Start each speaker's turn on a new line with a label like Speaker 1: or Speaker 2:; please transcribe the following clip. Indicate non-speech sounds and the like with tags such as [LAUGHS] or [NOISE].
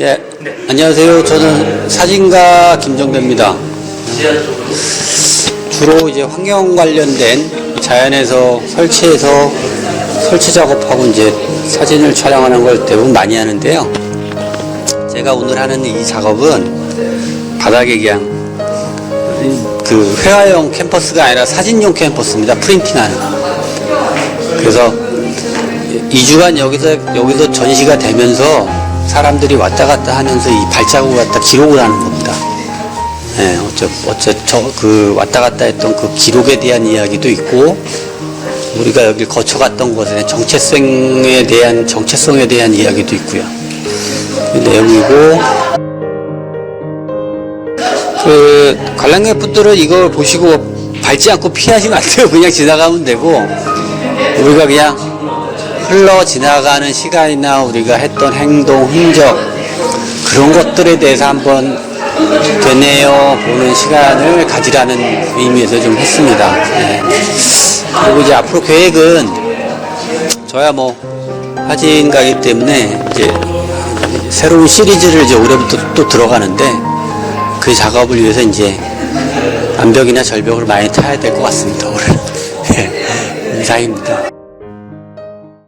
Speaker 1: 예, 안녕하세요. 저는 사진가 김정대입니다. 주로 이제 환경 관련된 자연에서 설치해서 설치 작업하고 이제 사진을 촬영하는 걸 대부분 많이 하는데요. 제가 오늘 하는 이 작업은 바닥에 그냥 그 회화용 캠퍼스가 아니라 사진용 캠퍼스입니다. 프린팅하는. 그래서 2주간 여기서 여기서 전시가 되면서 사람들이 왔다 갔다 하면서 이 발자국을 갖다 기록을 하는 겁니다. 예, 어째 어째 저 그 왔다 갔다 했던 그 기록에 대한 이야기도 있고 우리가 여기 거쳐갔던 것에 정체성에 대한 정체성에 대한 이야기도 있고요. 그 내용이고 그 관람객분들은 이걸 보시고 밟지 않고 피하시면 안 돼요. 그냥 지나가면 되고 우리가 그냥 흘러 지나가는 시간이나 우리가 했던 행동, 흔적 그런 것들에 대해서 한번 되뇌어 보는 시간을 가지라는 의미에서 좀 했습니다. 네. 그리고 이제 앞으로 계획은 저야 뭐 사진가기 때문에 이제 새로운 시리즈를 이제 올해부터 또 들어가는데 그 작업을 위해서 이제 암벽이나 절벽을 많이 타야 될 것 같습니다. 올해. [LAUGHS] 네. 이상입니다.